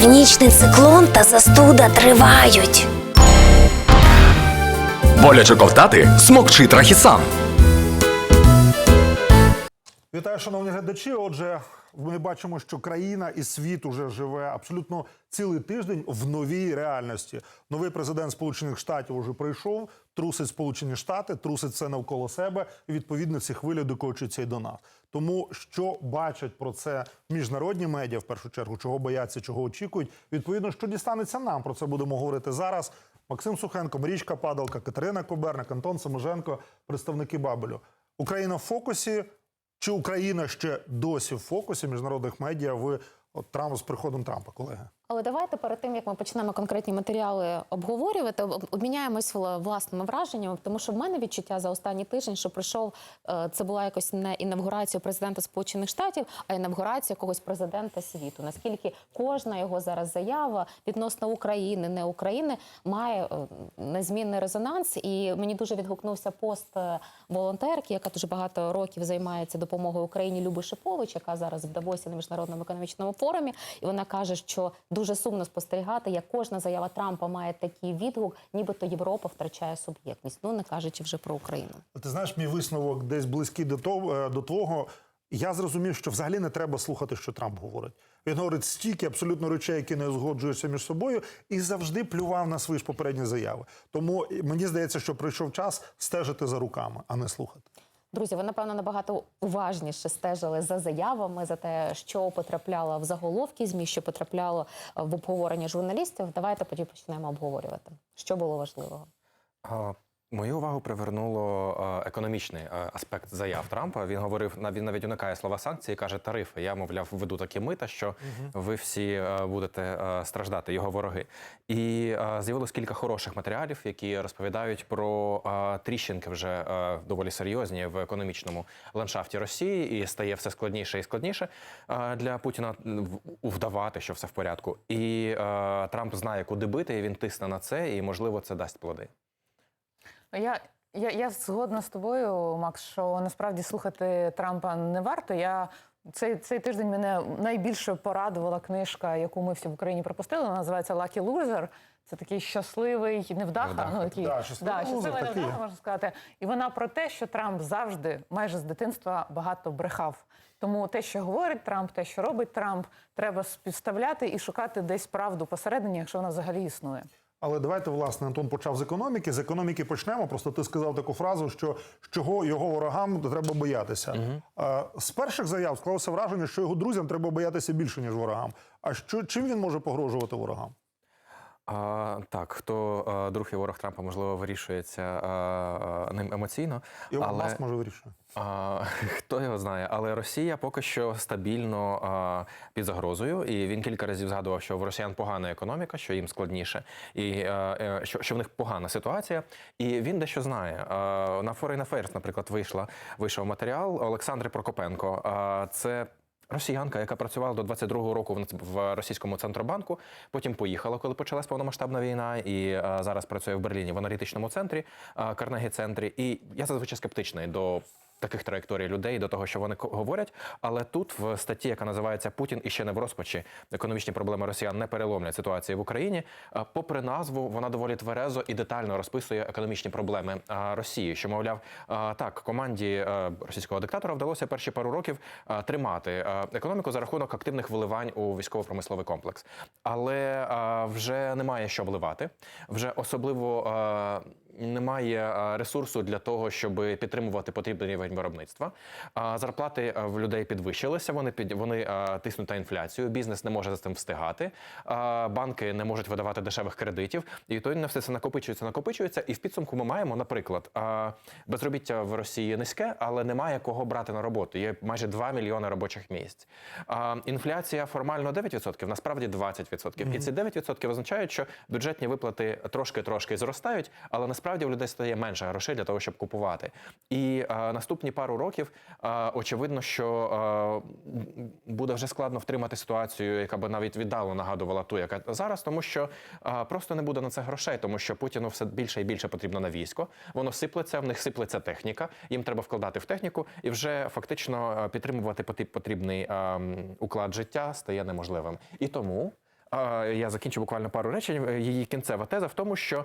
Північний циклон та застуда тривають. Боляче ковтати смокчи трахісан. Вітаю, шановні глядачі. Отже, ми бачимо, що країна і світ уже живе абсолютно цілий тиждень в новій реальності. Новий президент Сполучених Штатів уже прийшов, трусить Сполучені Штати, трусить все навколо себе. І відповідно ці хвилі докочуються і до нас. Тому що бачать про це міжнародні медіа, в першу чергу, чого бояться, чого очікують. Відповідно, що дістанеться нам. Про це будемо говорити зараз. Максим Сухенко, Марічка Падалка, Катерина Коберник, Антон Саможенко, представники Бабелю. Україна в фокусі. Чи Україна ще досі в фокусі міжнародних медіа в от, Трамп з приходом Трампа, колеги? Але давайте перед тим як ми почнемо конкретні матеріали обговорювати, обміняємось вла- власними враженнями, тому що в мене відчуття за останній тиждень, що прийшов е, це була якось не інавгурація президента Сполучених Штатів, а інавгурація якогось президента світу. Наскільки кожна його зараз заява відносно України, не України, має е, незмінний резонанс, і мені дуже відгукнувся пост е, волонтерки, яка дуже багато років займається допомогою Україні Люби Шипович, яка зараз в Давосі на міжнародному економічному форумі, і вона каже, що дуже сумно спостерігати, як кожна заява Трампа має такий відгук, нібито Європа втрачає суб'єктність. Ну не кажучи вже про Україну. Ти знаєш, мій висновок десь близький до того е, до твого. Я зрозумів, що взагалі не треба слухати, що Трамп говорить. Він говорить стільки абсолютно речей, які не узгоджуються між собою, і завжди плював на свої ж попередні заяви. Тому мені здається, що прийшов час стежити за руками, а не слухати. Друзі, ви напевно набагато уважніше стежили за заявами, за те, що потрапляло в заголовки змі, що потрапляло в обговорення журналістів. Давайте тоді почнемо обговорювати, що було важливого. Мою увагу привернуло е, економічний е, аспект заяв Трампа. Він говорив він навіть уникає слова санкції, каже тарифи. Я мовляв, введу такі мита, що ви всі е, будете страждати, його вороги. І з'явилось кілька хороших матеріалів, які розповідають про тріщинки вже доволі серйозні в економічному ландшафті Росії, і стає все складніше і складніше для Путіна вдавати, що все в порядку. І Трамп знає, куди бити, і він тисне на це, і можливо це дасть плоди. Я, я, я згодна з тобою, Макс, що насправді слухати Трампа не варто. Я цей, цей тиждень мене найбільше порадувала книжка, яку ми всі в Україні пропустили. Вона називається Lucky Loser. Це такий щасливий невдаха. Невдаха. Ну, такий, Да, щасливий такий невдаха, можна сказати. І вона про те, що Трамп завжди, майже з дитинства, багато брехав. Тому те, що говорить Трамп, те, що робить Трамп, треба співставляти і шукати десь правду посередині, якщо вона взагалі існує. Але давайте, власне, Антон почав з економіки. З економіки почнемо. Просто ти сказав таку фразу, що з чого його ворогам треба боятися. Угу. З перших заяв склалося враження, що його друзям треба боятися більше, ніж ворогам. А що чим він може погрожувати ворогам? А, так, хто а, друг і ворог Трампа, можливо, вирішується а, а, ним емоційно. І але Маск може вирішує. а, хто його знає, але Росія поки що стабільно а, під загрозою, і він кілька разів згадував, що в росіян погана економіка, що їм складніше, і а, е, що, що в них погана ситуація. І він дещо знає. А, на Foreign Affairs, наприклад, вийшла вийшов матеріал Олександри Прокопенко. А, це Росіянка, яка працювала до 22-го року в в російському центробанку, потім поїхала, коли почалась повномасштабна війна, і е, зараз працює в Берліні в аналітичному центрі, е, Карнегі центрі. І я зазвичай скептичний до. Таких траєкторій людей до того, що вони говорять, але тут в статті, яка називається Путін і ще не в розпачі, економічні проблеми росіян не переломлять ситуації в Україні. е, Попри назву, вона доволі тверезо і детально розписує економічні проблеми е, Росії. Що мовляв, е, так команді російського диктатора вдалося перші пару років тримати економіку за рахунок активних виливань у військово-промисловий комплекс, але вже немає що вливати. Вже особливо немає е, ресурсу для того, щоб підтримувати потрібний рівень виробництва. Зарплати е, в людей підвищилися. Вони під вони е, тиснуть на інфляцію. Бізнес не може за цим встигати. Банки не можуть видавати дешевих кредитів. І відповідно все це накопичується, накопичується. І в підсумку ми маємо, наприклад, безробіття в Росії низьке, але немає кого брати на роботу. Є майже 2 мільйони робочих місць. Інфляція формально 9%, насправді 20%. І ці 9% означають, що бюджетні виплати трошки-трошки зростають, але насправді в людей стає менше грошей для того, щоб купувати. І е, наступні пару років е, очевидно, що е, буде вже складно втримати ситуацію, яка би навіть віддало нагадувала ту, яка зараз, тому що е, просто не буде на це грошей, тому що Путіну все більше і більше потрібно на військо. Воно сиплеться, в них сиплеться техніка. Їм треба вкладати в техніку, і вже фактично е, підтримувати потріб- потрібний е, уклад життя стає неможливим. І тому я закінчу буквально пару речень. Е, Її кінцева теза в тому, що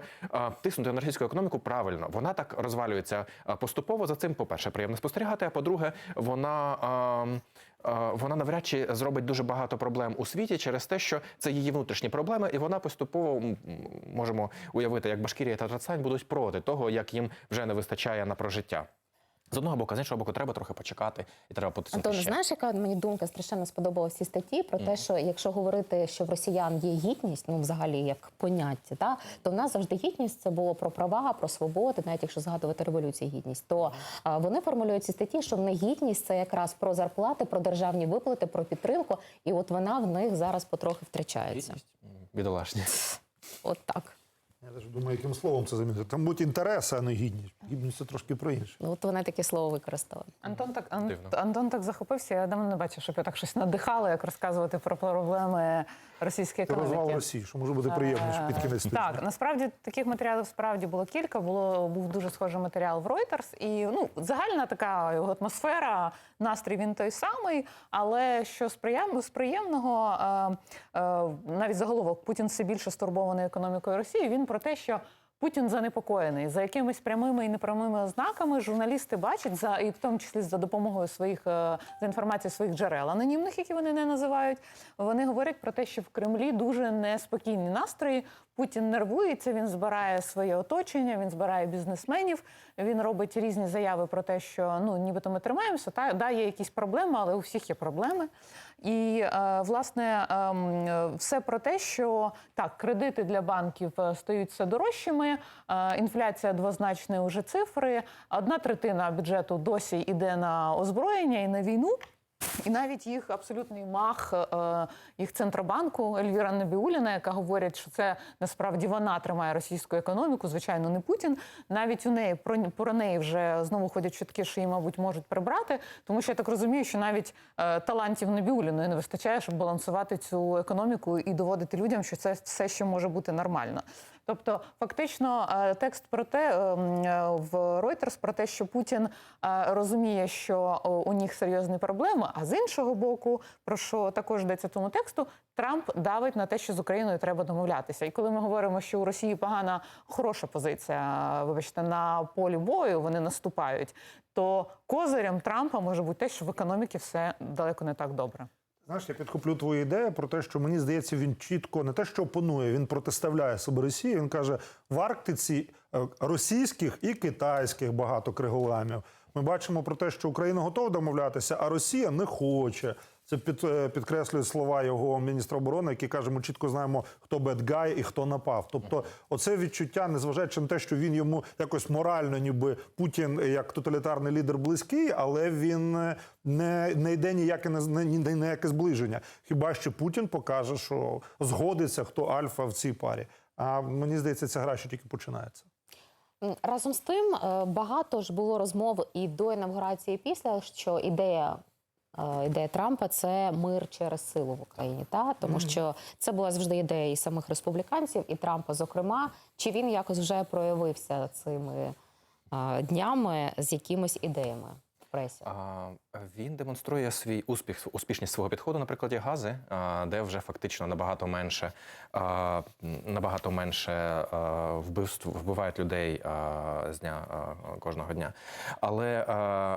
тиснути на російську економіку правильно. Вона так розвалюється поступово. За цим, по-перше, приємно спостерігати. А по-друге, вона. Вона навряд чи зробить дуже багато проблем у світі через те, що це її внутрішні проблеми, і вона поступово можемо уявити, як Башкірія та Татарстан будуть проти того, як їм вже не вистачає на прожиття. З одного боку, з іншого боку, треба трохи почекати і треба потиснути Антон, ще. знаєш, яка мені думка страшенно сподобалася в цій статті про те, що якщо говорити, що в росіян є гідність, ну взагалі як поняття, та то в нас завжди гідність це було про права, про свободи, навіть якщо згадувати революцію гідність, то а, вони формулюють ці статті, що в них гідність це якраз про зарплати, про державні виплати, про підтримку, і от вона в них зараз потрохи втрачається. Гідність? Бідолашні. От так. Я теж думаю, яким словом це замінити. Там будь інтереси, а не гідність. Гідність це трошки про інше. Ну, От вони таке слово використали. Антон так Ан- Антон так захопився. Я давно не бачив, щоб я так щось надихала, як розказувати про проблеми російської економіки. розвал Росії, що може бути приємно під кінець. Так, насправді таких матеріалів справді було кілька. Було був дуже схожий матеріал в Reuters. І ну загальна така його атмосфера, настрій він той самий. Але що з приємного, з приємного, е, е, навіть заголовок Путін все більше стурбований економікою Росії. Він про те, що. Путін занепокоєний за якимись прямими і непрямими ознаками. Журналісти бачать за і в тому числі за допомогою своїх е, за інформацією своїх джерел анонімних, які вони не називають. Вони говорять про те, що в Кремлі дуже неспокійні настрої. Путін нервується, він збирає своє оточення, він збирає бізнесменів. Він робить різні заяви про те, що ну нібито ми тримаємося. Та да, є якісь проблеми, але у всіх є проблеми. І е, власне ем, все про те, що так, кредити для банків е, стають все дорожчими. е, Інфляція двозначної уже цифри. Одна третина бюджету досі йде на озброєння і на війну. І навіть їх абсолютний мах е, їх центробанку Ельвіра Набіуліна, яка говорить, що це насправді вона тримає російську економіку, звичайно, не Путін. Навіть у неї про, про неї вже знову ходять чутки, що її, мабуть, можуть прибрати. Тому що я так розумію, що навіть е, талантів Набіуліної не вистачає, щоб балансувати цю економіку і доводити людям, що це все ще може бути нормально. Тобто, фактично, е, текст про те ем, е, в Reuters про те, що Путін е, розуміє, що у них серйозні проблеми. А з іншого боку, про що також йдеться в тому тексту, Трамп давить на те, що з Україною треба домовлятися. І коли ми говоримо, що у Росії погана хороша позиція, вибачте, на полі бою вони наступають, то козирем Трампа може бути те, що в економіці все далеко не так добре. Знаєш, я підхоплю твою ідею про те, що мені здається, він чітко не те, що опонує, він протиставляє себе Росії. Він каже: в Арктиці е, російських і китайських багато криголамів. Ми бачимо про те, що Україна готова домовлятися, а Росія не хоче. Це під, е, підкреслює слова його міністра оборони, який каже, ми чітко знаємо, хто бедгай і хто напав. Тобто, оце відчуття, незважаючи на те, що він йому якось морально, ніби Путін як тоталітарний лідер близький, але він е, не, не йде ніяке не, не, ні- ніяке зближення. Хіба що Путін покаже, що згодиться, хто альфа в цій парі. А мені здається, ця гра ще тільки починається. Разом з тим, е, багато ж було розмов і до інавгурації, і після що ідея. Е, Ідея Трампа це мир через силу в Україні, та тому що це була завжди ідея і самих республіканців, і Трампа, зокрема. Чи він якось вже проявився цими е, днями з якимись ідеями в пресі? А, Він демонструє свій успіх, успішність свого підходу на прикладі гази, а, де вже фактично набагато менше, набагато менше вбивств вбивають людей з дня кожного дня. Але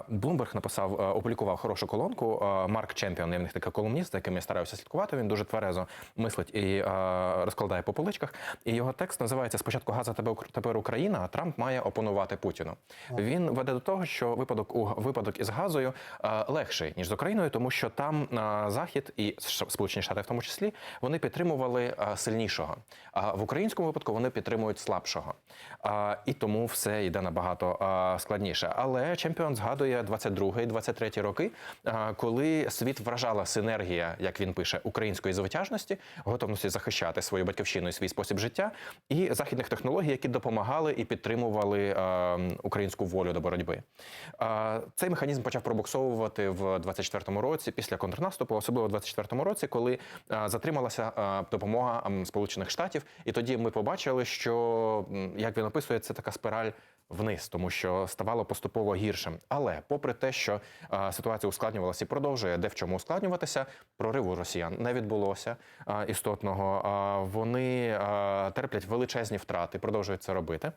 Блумберг написав, опублікував хорошу колонку. Марк Чемпіон, я в них такий колумніст, за яким я стараюся слідкувати. Він дуже тверезо мислить і розкладає по поличках. І його текст називається Спочатку Газа, тепер Україна, а Трамп має опонувати Путіну. Він веде до того, що випадок у випадок із газою е, легший ніж з Україною, тому що там е, Захід і Сполучені Штати, в тому числі, вони підтримували е, сильнішого. А в українському випадку вони підтримують слабшого. Е, І тому все йде набагато е, складніше. Але чемпіон згадує 22-23 роки, е, коли світ вражала синергія, як він пише, української звитяжності, готовності захищати свою батьківщину і свій спосіб життя, і західних технологій, які допомагали і підтримували е, українську волю до боротьби. Е, Цей механізм почав пробуксовувати використовувати в 24-му році після контрнаступу, особливо в 24-му році, коли е, затрималася е, допомога Сполучених Штатів. І тоді ми побачили, що як він описує, це така спираль. Вниз, тому що ставало поступово гіршим. Але попри те, що е, ситуація ускладнювалася і продовжує де в чому ускладнюватися, прориву росіян не відбулося е, істотного. Е, вони е, терплять величезні втрати, продовжують це робити.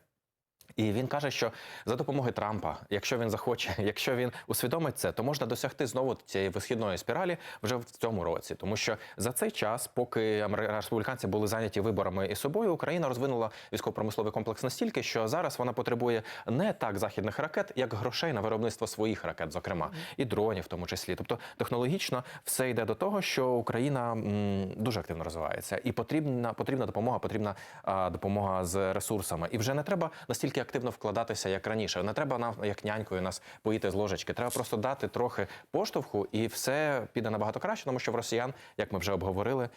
І він каже, що за допомогою Трампа, якщо він захоче, якщо він усвідомить це, то можна досягти знову цієї висхідної спіралі вже в цьому році. Тому що за цей час, поки республіканці були зайняті виборами і собою, Україна розвинула військово-промисловий комплекс настільки, що зараз вона потребує не так західних ракет, як грошей на виробництво своїх ракет, зокрема, і дронів, в тому числі. Тобто технологічно все йде до того, що Україна м, дуже активно розвивається, і потрібна потрібна допомога, потрібна а, допомога з ресурсами. І вже не треба настільки активно вкладатися, як раніше. Не треба нам, як нянькою, нас поїти з ложечки. Треба просто дати трохи поштовху, і все піде набагато краще, тому що в росіян, як ми вже обговорили,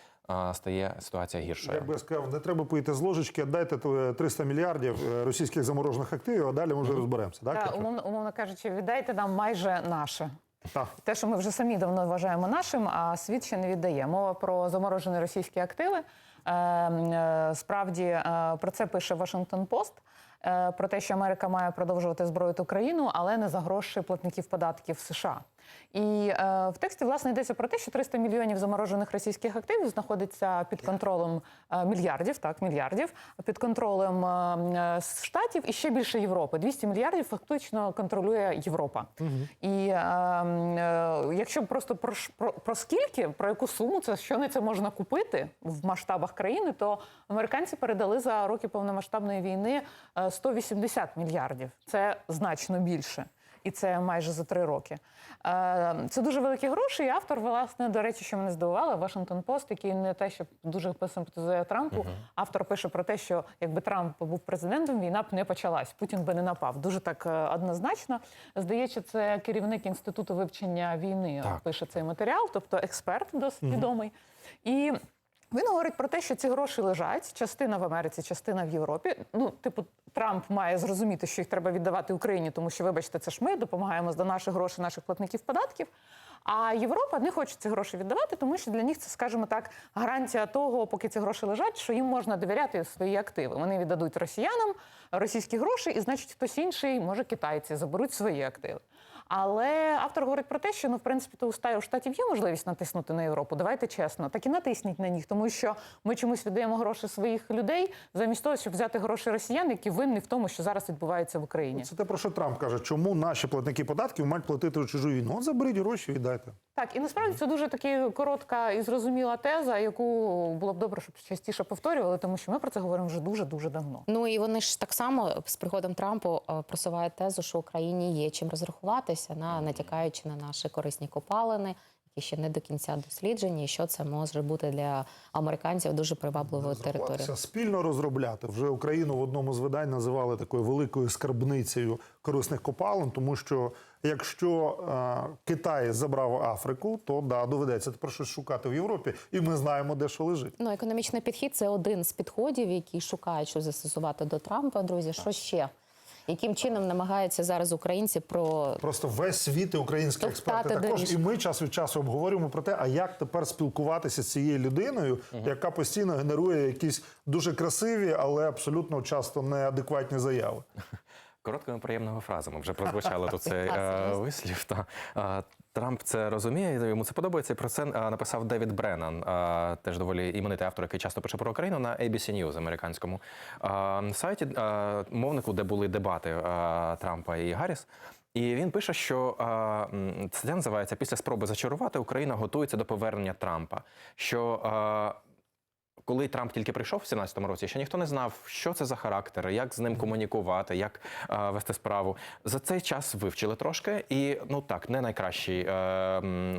стає ситуація гіршою. Як би я сказав, не треба поїти з ложечки, дайте 300 мільярдів е, російських заморожених активів, а далі ми вже розберемося. Так, Та, Катя? умовно, умовно кажучи, віддайте нам майже наше. Так. Те, що ми вже самі давно вважаємо нашим, а світ ще не віддає. Мова про заморожені російські активи. Е, е, Справді е, про це пише Вашингтон Пост. Е, Про те, що Америка має продовжувати зброїти Україну, але не за гроші платників податків США. І е, в тексті власне йдеться про те, що 300 мільйонів заморожених російських активів знаходиться під контролем е, мільярдів, так мільярдів, під контролем е, е, штатів і ще більше Європи. 200 мільярдів фактично контролює Європа. І е, е, якщо просто про, про, про скільки, про яку суму це що не це можна купити в масштабах країни, то американці передали за роки повномасштабної війни е, 180 мільярдів. Це значно більше. І це майже за три роки. Е, Це дуже великі гроші. І автор, власне, до речі, що мене здивувало, Вашингтон Пост, який не те, що дуже симпатизує Трампу. Автор пише про те, що якби Трамп був президентом, війна б не почалась. Путін би не напав. Дуже так е, однозначно. Здається, це керівник інституту вивчення війни Так. пише цей матеріал, тобто експерт досить відомий. І він говорить про те, що ці гроші лежать, частина в Америці, частина в Європі. Ну, типу, Трамп має зрозуміти, що їх треба віддавати Україні, тому що, вибачте, це ж ми допомагаємо за наші гроші наших платників податків. А Європа не хоче ці гроші віддавати, тому що для них це, скажімо так, гарантія того, поки ці гроші лежать, що їм можна довіряти свої активи. Вони віддадуть росіянам російські гроші, і значить хтось інший, може китайці, заберуть свої активи. Але автор говорить про те, що ну в принципі то у штатів є можливість натиснути на Європу. Давайте чесно, так і натисніть на них, тому що ми чомусь віддаємо гроші своїх людей замість того, щоб взяти гроші росіян, які винні в тому, що зараз відбувається в Україні. Це те, про що Трамп каже, чому наші платники податків мають платити у чужу війну. От заберіть гроші і віддайте. Так, і насправді це дуже таки коротка і зрозуміла теза, яку було б добре, щоб частіше повторювали, тому що ми про це говоримо вже дуже дуже давно. Ну і вони ж так само з приходом Трампу е, просувають тезу, що Україні є чим розрахуватися, на натякаючи на наші корисні копалини, які ще не до кінця досліджені, і що це може бути для американців дуже привабливою територією. Спільно розробляти. Вже Україну в одному з видань називали такою великою скарбницею корисних копалин, тому що якщо е, Китай забрав Африку, то да, доведеться тепер щось шукати в Європі, і ми знаємо, де що лежить. Ну, економічний підхід це один з підходів, які шукають, що застосувати до Трампа. Друзі, що ще? Яким чином намагаються зараз українці про Просто весь світ і українські експерти також. Доріж. І ми час від часу обговорюємо про те, а як тепер спілкуватися з цією людиною, яка постійно генерує якісь дуже красиві, але абсолютно часто неадекватні заяви. Короткими приємними фразами вже прозвучало тут цей е, вислів. Та Трамп це розуміє, йому це подобається. І про це е, написав Девід Бреннан, е, теж доволі іменитий автор, який часто пише про Україну на ABC News американському сайті мовнику, де були дебати Трампа і Гарріс. І він пише, що це називається після спроби зачарувати Україна готується до повернення Трампа. Що коли Трамп тільки прийшов в 17-му році, ще ніхто не знав, що це за характер, як з ним комунікувати, як е, вести справу. За цей час вивчили трошки, і ну так, не найкращий е,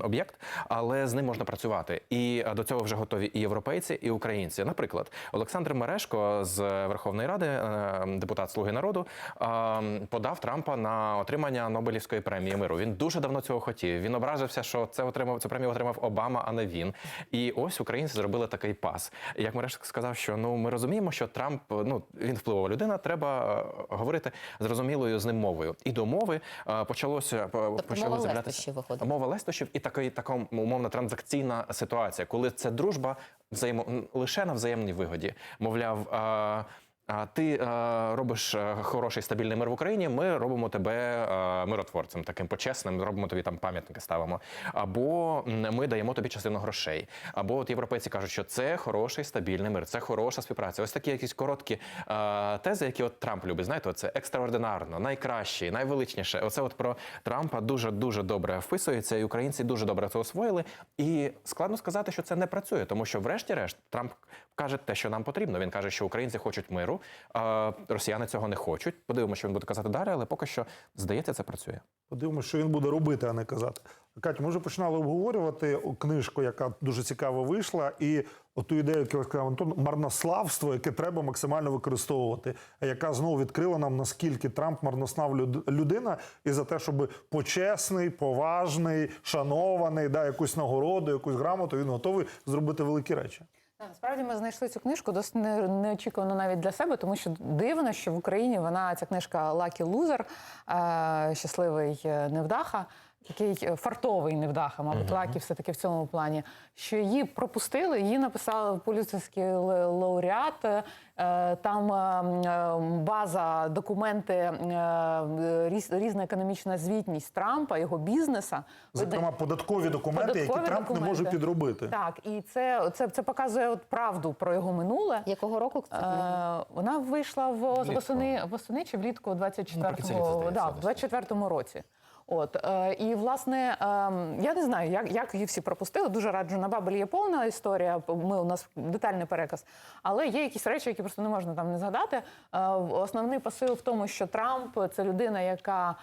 об'єкт, але з ним можна працювати. І е, до цього вже готові і європейці, і українці. Наприклад, Олександр Мерешко з Верховної Ради, е, депутат Слуги народу, е, подав Трампа на отримання Нобелівської премії миру. Він дуже давно цього хотів. Він образився, що це отримав цю премію отримав Обама, а не він. І ось українці зробили такий пас. Як Мереш сказав, що ну ми розуміємо, що Трамп ну він впливова людина, треба е, говорити зрозумілою з ним мовою. І до мови е, почалося Тобто почало мова з'являтися- мова лестощів і така, така умовно транзакційна ситуація, коли це дружба взаємо лише на взаємній вигоді. Мовляв. А, ти е, робиш е, хороший стабільний мир в Україні. Ми робимо тебе е, миротворцем, таким почесним, робимо тобі там пам'ятники, ставимо. Або ми даємо тобі частину грошей. Або от європейці кажуть, що це хороший стабільний мир, це хороша співпраця. Ось такі якісь короткі тези, які от Трамп любить. Знаєте, це екстраординарно, найкраще, найвеличніше. Оце от про Трампа дуже дуже добре вписується, і українці дуже добре це освоїли. І складно сказати, що це не працює, тому що, врешті-решт, Трамп каже те, що нам потрібно. Він каже, що українці хочуть миру, росіяни цього не хочуть. Подивимося, що він буде казати далі, але поки що здається, це працює. Подивимося, що він буде робити, а не казати. Катя, ми вже починали обговорювати книжку, яка дуже цікаво вийшла, і оту ідею, яку сказав Антон, марнославство, яке треба максимально використовувати, яка знову відкрила нам, наскільки Трамп марнослав люд- людина, і за те, щоб почесний, поважний, шанований, да, якусь нагороду, якусь грамоту, він готовий зробити великі речі. Насправді ми знайшли цю книжку досить неочікувано навіть для себе, тому що дивно, що в Україні вона ця книжка Лакі е, щасливий е, невдаха. Такий е, фартовий невдаха, мабуть, лакі все-таки в цьому плані. Що її пропустили, її написали поліцейський лауреат. е, Там е, база, документи, різна економічна звітність Трампа, його бізнеса. Зокрема, податкові документи, які Податкові Трамп не може підробити. Так, і це, це, це показує от правду про його минуле. Якого року це? Е, вона вийшла в восени, восени чи влітку Наприкінці 24-му, літа, да, в 24-му році. От е, і власне е, я не знаю, як, як її всі пропустили. Дуже раджу на Бабелі є повна історія. Ми у нас детальний переказ, але є якісь речі, які просто не можна там не згадати. Е, основний посил в тому, що Трамп це людина, яка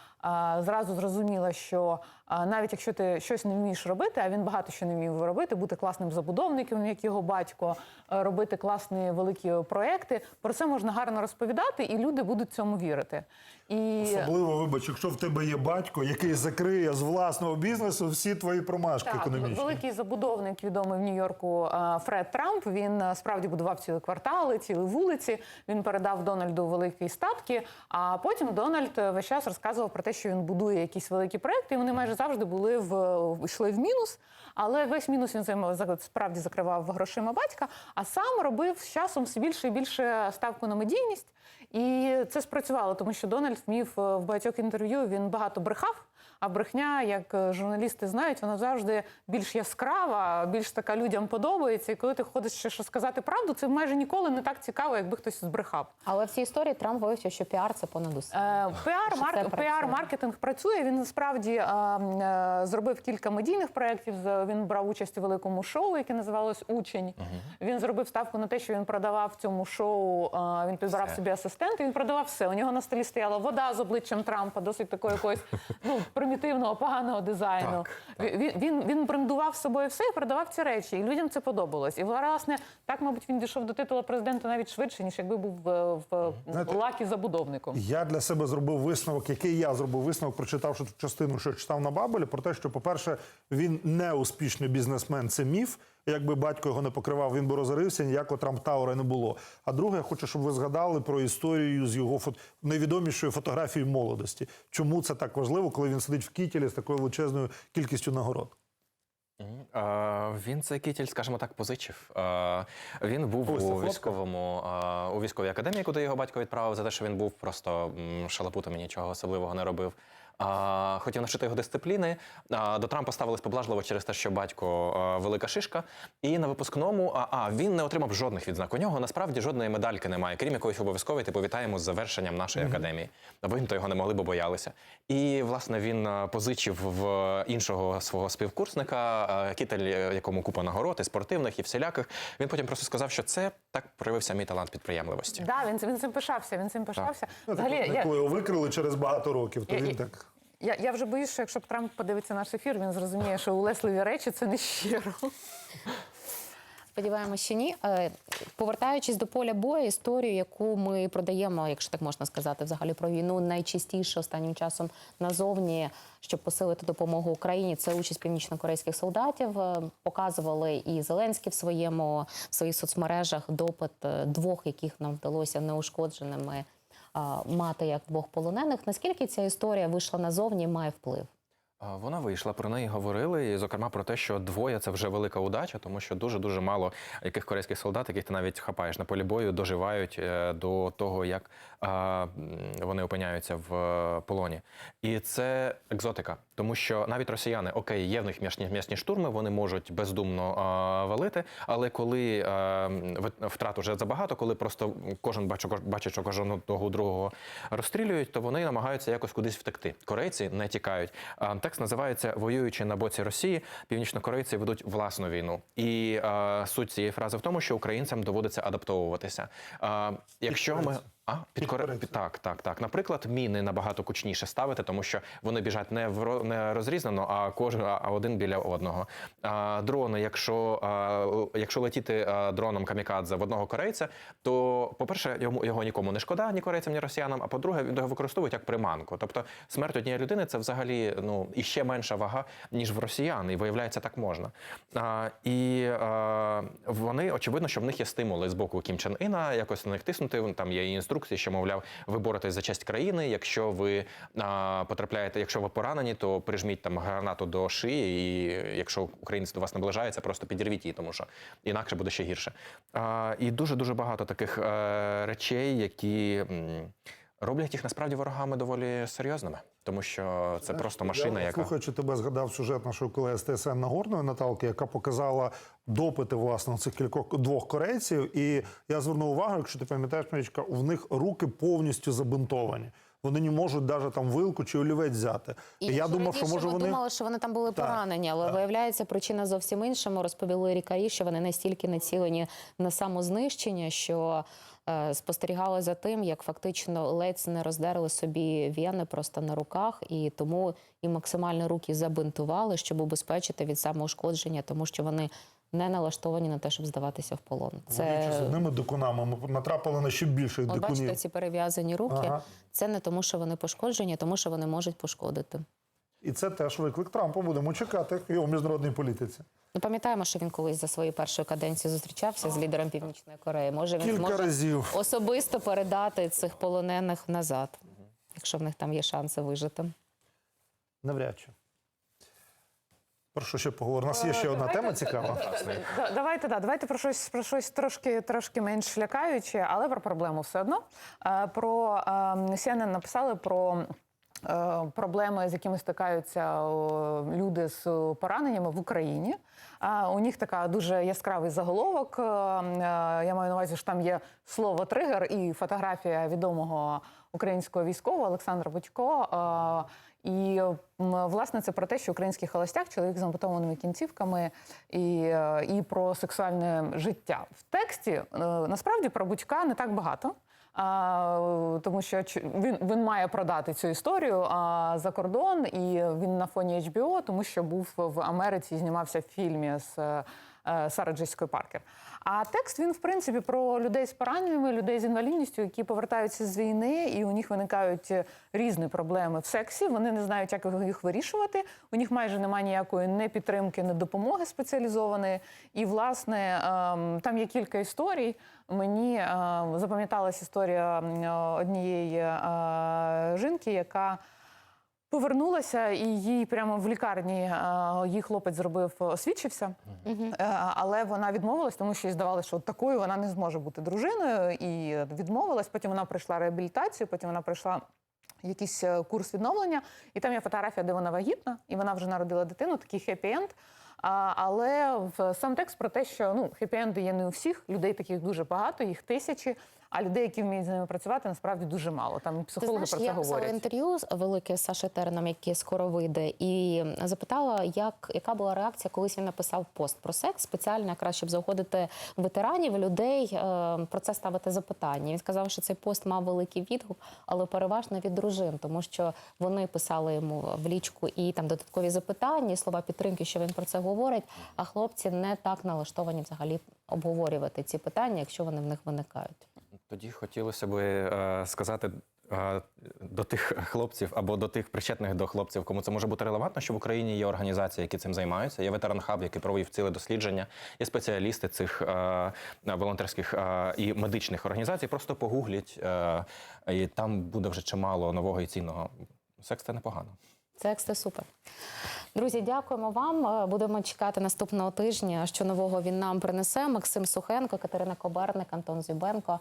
зразу зрозуміла, що навіть якщо ти щось не вмієш робити, а він багато що не вмів робити, бути класним забудовником, як його батько, е, робити класні великі проекти. Про це можна гарно розповідати, і люди будуть цьому вірити. І Особливо, вибач, якщо в тебе є батько, який закриє з власного бізнесу всі твої промашки Так, економічні. великий забудовник, відомий в Нью-Йорку е, Фред Трамп. Він е, справді будував цілі квартали, цілі вулиці. Він передав Дональду великі статки. А потім Дональд весь час розказував про те, що він будує якісь великі проекти. І вони майже завжди були в йшли в мінус. Але весь мінус він справді закривав грошима батька, а сам робив з часом все більше і більше ставку на медійність. І це спрацювало, тому що Дональд вмів е, в багатьох інтерв'ю. Він багато брехав. А брехня, як е, журналісти знають, вона завжди більш яскрава, більш така людям подобається. І коли ти ходиш ще що сказати правду, це майже ніколи не так цікаво, якби хтось збрехав. Але в цій історії Трамп вивчив, що піар це понад усе. Е, Піар, марк, працює? піар маркетинг працює. Він насправді е, е, зробив кілька медійних проєктів. З- Він брав участь у великому шоу, яке називалось Учень. Він зробив ставку на те, що він продавав в цьому шоу. е, Він підбирав Все. собі асистента. Він продавав все. У нього на столі стояла вода з обличчям Трампа, досить такого якогось ну примітивного, поганого дизайну. Так, Він, він він брендував собою все і продавав ці речі, і людям це подобалось. І власне так, мабуть, він дійшов до титула президента навіть швидше, ніж якби був в, в Знаєте, лакі забудовником. Я для себе зробив висновок, який я зробив висновок, прочитавши ту частину, що читав на Бабелі, про те, що, по-перше, він не успішний бізнесмен, це міф. Якби батько його не покривав, він би розорився, ніякого Трамп Таура не було. А друге, я хочу, щоб ви згадали про історію з його фото... найвідомішою фотографією молодості. Чому це так важливо, коли він сидить в кітілі з такою величезною кількістю нагород? Він цей кітель, скажімо так, позичив. Він був Ось у військовому у військовій академії, куди його батько відправив за те, що він був просто шалапутом і нічого особливого не робив. А, хотів навчити його дисципліни. А, до Трампа ставились поблажливо через те, що батько а, велика шишка. І на випускному а, а він не отримав жодних відзнак. У нього насправді жодної медальки немає, крім якоїсь обов'язкової, типу вітаємо з завершенням нашої академії. Бо їм то його не могли, бо боялися. І власне він позичив в іншого свого співкурсника кітель, е, якому купа нагород, і спортивних і всіляких. Він потім просто сказав, що це так проявився мій талант підприємливості. Да, він, він цим пишався. Він цим пишався. Ну, так, Взагалі, я, коли його викрили через багато років, то він так. Я, я вже боюсь, що якщо Трамп подивиться наш ефір, він зрозуміє, що улесливі речі це не щиро. Сподіваємося, що ні. Е, Повертаючись до поля бою, історію, яку ми продаємо, якщо так можна сказати, взагалі про війну найчастіше останнім часом назовні, щоб посилити допомогу Україні, це участь північно-корейських солдатів. Е, Показували і Зеленський в своєму в своїх соцмережах допит е, двох, яких нам вдалося неушкодженими мати як двох полонених. Наскільки ця історія вийшла назовні, має вплив? Вона вийшла, про неї говорили, і зокрема про те, що двоє це вже велика удача, тому що дуже дуже мало яких корейських солдат, яких ти навіть хапаєш на полі бою, доживають е, до того, як вони опиняються в е, полоні. І це екзотика, тому що навіть росіяни, окей, є в них м'ясні м'ясні штурми, вони можуть бездумно валити. Але коли втрат уже забагато, коли просто кожен бачить, що кожного другого розстрілюють, то вони намагаються якось кудись втекти. Корейці не тікають. Текст називається Воюючи на боці Росії, північнокорейці ведуть власну війну. І суть цієї фрази в тому, що українцям доводиться адаптовуватися. Якщо ми. А. Підкоритися. так, так, так. Наприклад, міни набагато кучніше ставити, тому що вони біжать не в не розрізнено, а кожен а один біля одного. А, дрони, якщо а, якщо летіти а, дроном камікадзе в одного корейця, то по-перше, йому його нікому не шкода, ні корейцям, ні росіянам. А по-друге, він його використовують як приманку. Тобто смерть однієї людини це взагалі ну іще менша вага ніж в росіян, і виявляється, так можна. А, і а, вони очевидно, що в них є стимули з боку Кім Чен Іна, якось на них тиснути. Там є і інструкції, що мовляв, ви боретесь за честь країни. Якщо ви а, потрапляєте, якщо ви поранені, то прижміть там гранату до шиї, і якщо українець до вас наближається, просто підірвіть її, тому що інакше буде ще гірше. А, і дуже дуже багато таких а, речей, які. Роблять їх насправді ворогами доволі серйозними, тому що це просто машина, Я, яка слухаючи тебе, згадав сюжет нашої колеги з ТСН Нагорної Наталки, яка показала допити власне цих кількох двох корейців. І я звернув увагу, якщо ти пам'ятаєш, Марічка, в них руки повністю забинтовані. Вони не можуть навіть там вилку чи олівець взяти. І я думав, що може вони думали, що вони там були Так, поранені, але виявляється, причина зовсім іншому. Розповіли лікарі, що вони настільки націлені на самознищення, що е, спостерігали за тим, як фактично ледь не роздерли собі вени просто на руках, і тому і максимально руки забинтували, щоб убезпечити від самоушкодження, тому що вони не налаштовані на те, щоб здаватися в полон. Водячи з Це одними дикунами. Ми натрапили на ще більших от дикунів. бачите, ці перев'язані руки. Ага. Це не тому, що вони пошкоджені, а тому що вони можуть пошкодити. І це теж виклик Трампа. Будемо чекати його в міжнародній політиці. Ну, пам'ятаємо, що він колись за свою першу каденцію зустрічався з лідером Північної Кореї. Може, він Кілька зможе разів. особисто передати цих полонених назад, якщо в них там є шанси вижити. Навряд чи. Про що ще поговоримо? У нас є ще одна Давайте- тема цікава. Да- Давайте, да, давайте про щось про щось трошки трошки менш лякаюче, але про проблему все одно. Е, Про е, CNN написали про. Е, Проблеми, з якими стикаються люди з пораненнями в Україні. У них така дуже яскравий заголовок. Е, е, Я маю на увазі, що там є слово тригер і фотографія відомого українського військового Олександра Будько. Е, І власне це про те, що український холостяк, чоловік з ампутованими кінцівками, і, е, і про сексуальне життя в тексті е, насправді про Будька не так багато. А, тому що він, він має продати цю історію а, за кордон, і він на фоні HBO, тому що був в Америці, знімався в фільмі з е, Сара Джесікою Паркер. А текст він, в принципі, про людей з пораненнями, людей з інвалідністю, які повертаються з війни, і у них виникають е, різні проблеми в сексі. Вони не знають, як їх вирішувати. У них майже немає ніякої не підтримки, не допомоги спеціалізованої. І, власне, ем, там є кілька історій. Мені е, запам'яталась історія однієї е, жінки, яка повернулася, і їй прямо в лікарні е, її хлопець зробив, освідчився. Е, Але вона відмовилась, тому що їй здавалося, що такою вона не зможе бути дружиною, і відмовилась. Потім вона пройшла реабілітацію, потім вона пройшла. Якийсь е, курс відновлення, і там є фотографія, де вона вагітна, і вона вже народила дитину, такий хеппі-енд. Але в сам текст про те, що ну хеппі-енди є не у всіх, людей таких дуже багато, їх тисячі. А людей, які вміють з ними працювати, насправді дуже мало. Там психологи Ти знаєш, про це я говорять. інтерв'ю з велике з Сашою Тереном, яке скоро вийде, і запитала, як яка була реакція, колись він написав пост про секс, спеціально якраз щоб заходити ветеранів, людей е, про це ставити запитання. Він сказав, що цей пост мав великий відгук, але переважно від дружин, тому що вони писали йому в лічку і там додаткові запитання, і слова підтримки, що він про це говорить, а хлопці не так налаштовані взагалі обговорювати ці питання, якщо вони в них виникають. Тоді хотілося би е, сказати е, до тих хлопців або до тих причетних до хлопців, кому це може бути релевантно, що в Україні є організації, які цим займаються. Є ветеран хаб, який провів ціле дослідження, є спеціалісти цих е, волонтерських і медичних організацій. Просто погугліть, і там буде вже чимало нового і цінного. Секс це непогано. Секс це супер. Друзі, дякуємо вам. Будемо чекати наступного тижня, що нового він нам принесе. Максим Сухенко, Катерина Коберник, Антон Зюбенко.